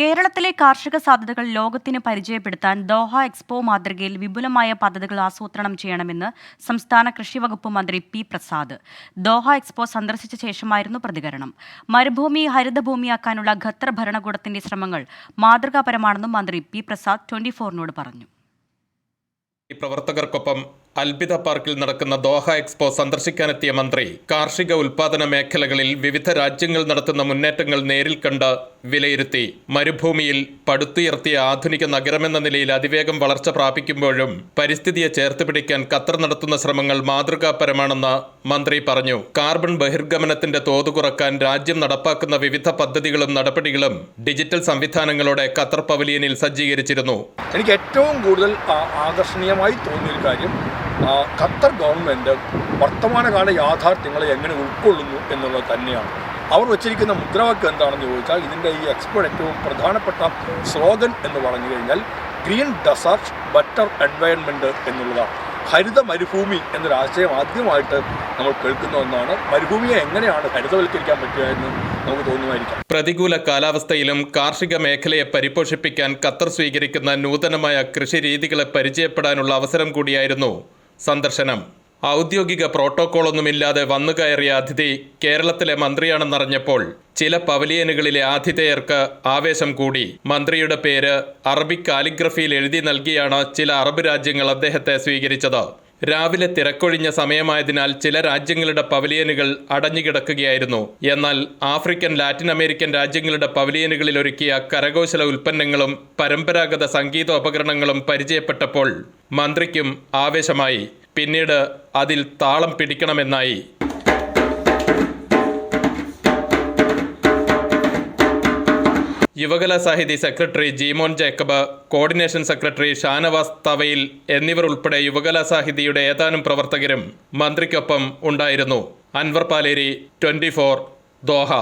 കേരളത്തിലെ കാർഷിക സാധ്യതകൾ ലോകത്തിന് പരിചയപ്പെടുത്താൻ ദോഹ എക്സ്പോ മാതൃകയിൽ വിപുലമായ പദ്ധതികൾ ആസൂത്രണം ചെയ്യണമെന്ന് സംസ്ഥാന കൃഷി വകുപ്പ് മന്ത്രി പി പ്രസാദ്. ദോഹ എക്സ്പോ സന്ദർശിച്ച ശേഷമായിരുന്നു പ്രതികരണം. മരുഭൂമി ഹരിതഭൂമിയാക്കാനുള്ള ഖത്തർ ഭരണകൂടത്തിന്റെ ശ്രമങ്ങൾ മാതൃകാപരമാണെന്നും മന്ത്രി പി പ്രസാദ് ട്വന്റി ഫോറിനോട് പറഞ്ഞു. ഈ പ്രവർത്തകർക്കൊപ്പം അൽബിദ പാർക്കിൽ നടക്കുന്ന ദോഹ എക്സ്പോ സന്ദർശിക്കാനെത്തിയ മന്ത്രി കാർഷിക ഉൽപാദന മേഖലകളിൽ വിവിധ രാജ്യങ്ങൾ നടത്തുന്ന മുന്നേറ്റങ്ങൾ നേരിൽ കണ്ട് വിലയിരുത്തി. മരുഭൂമിയിൽ പടുത്തുയർത്തിയ ആധുനിക നഗരമെന്ന നിലയിൽ അതിവേഗം വളർച്ച പ്രാപിക്കുമ്പോഴും പരിസ്ഥിതിയെ ചേർത്ത് പിടിക്കാൻ ഖത്തർ നടത്തുന്ന ശ്രമങ്ങൾ മാതൃകാപരമാണെന്ന് മന്ത്രി പറഞ്ഞു. കാർബൺ ബഹിർഗമനത്തിന്റെ തോത് കുറയ്ക്കാൻ രാജ്യം നടപ്പാക്കുന്ന വിവിധ പദ്ധതികളും നടപടികളും ഡിജിറ്റൽ സംവിധാനങ്ങളോടെ ഖത്തർ പവലിയനിൽ സജ്ജീകരിച്ചിരുന്നു. എനിക്ക് ഏറ്റവും കൂടുതൽ ആകർഷണീയമായി തോന്നിയൊരു കാര്യം ഖത്തർ ഗവൺമെന്റ് വർത്തമാനകാല യാഥാർത്ഥ്യങ്ങളെ എങ്ങനെ ഉൾക്കൊള്ളുന്നു എന്നുള്ളത് തന്നെയാണ്. അവർ വച്ചിരിക്കുന്ന മുദ്രാവാക്യം എന്താണെന്ന് ചോദിച്ചാൽ ഇതിന്റെ ഈ എക്സ്പോർട്ട് ഏറ്റവും പ്രധാനപ്പെട്ട സ്ലോഗൻ എന്ന് പറഞ്ഞു കഴിഞ്ഞാൽ ഗ്രീൻ ഡെസർട്ട് ബെറ്റർ എൻവയൺമെന്റ് എന്നുള്ളതാണ്. ഹരിത മരുഭൂമി എന്നൊരു ആശയം ആദ്യമായിട്ട് നമ്മൾ കേൾക്കുന്ന ഒന്നാണ്. മരുഭൂമിയെ എങ്ങനെയാണ് ഹരിതവൽക്കരിക്കാൻ പറ്റുക എന്ന് നമുക്ക് തോന്നുമായിരിക്കാം. പ്രതികൂല കാലാവസ്ഥയിലും കാർഷിക മേഖലയെ പരിപോഷിപ്പിക്കാൻ ഖത്തർ സ്വീകരിക്കുന്ന നൂതനമായ കൃഷി രീതികളെ പരിചയപ്പെടാനുള്ള അവസരം കൂടിയായിരുന്നു സന്ദർശനം. ഔദ്യോഗിക പ്രോട്ടോക്കോളൊന്നുമില്ലാതെ വന്നു കയറിയ അതിഥി കേരളത്തിലെ മന്ത്രിയാണെന്നറിഞ്ഞപ്പോൾ ചില പവലിയനുകളിലെ ആതിഥേയർക്ക് ആവേശം കൂടി. മന്ത്രിയുടെ പേര് അറബി കാലിഗ്രഫിയിൽ എഴുതി നൽകിയാണ് ചില അറബ് രാജ്യങ്ങൾ അദ്ദേഹത്തെ സ്വീകരിച്ചത്. രാവിലെ തിരക്കൊഴിഞ്ഞ സമയമായതിനാൽ ചില രാജ്യങ്ങളുടെ പവലിയനുകൾ അടഞ്ഞുകിടക്കുകയായിരുന്നു. എന്നാൽ ആഫ്രിക്കൻ ലാറ്റിൻ അമേരിക്കൻ രാജ്യങ്ങളുടെ പവലിയനുകളിൽ ഒരുക്കിയ കരകൗശല ഉൽപ്പന്നങ്ങളും പരമ്പരാഗത സംഗീതോപകരണങ്ങളും പരിചയപ്പെട്ടപ്പോൾ മന്ത്രിക്കും ആവേശമായി. പിന്നീട് അതിൽ താളം പിടിക്കണമെന്നായി. Yuvakala Sahithi secretary Jeemon Jacob coordination secretary Shanavas Thavayil എന്നിവർ ഉൾപ്പെടെ യുവകല സാഹിതിയുടെ ഏതാനും പ്രവർത്തകരും മന്ത്രിക്കൊപ്പം ഉണ്ടായിരുന്നു. Anwar Paleri twenty Doha.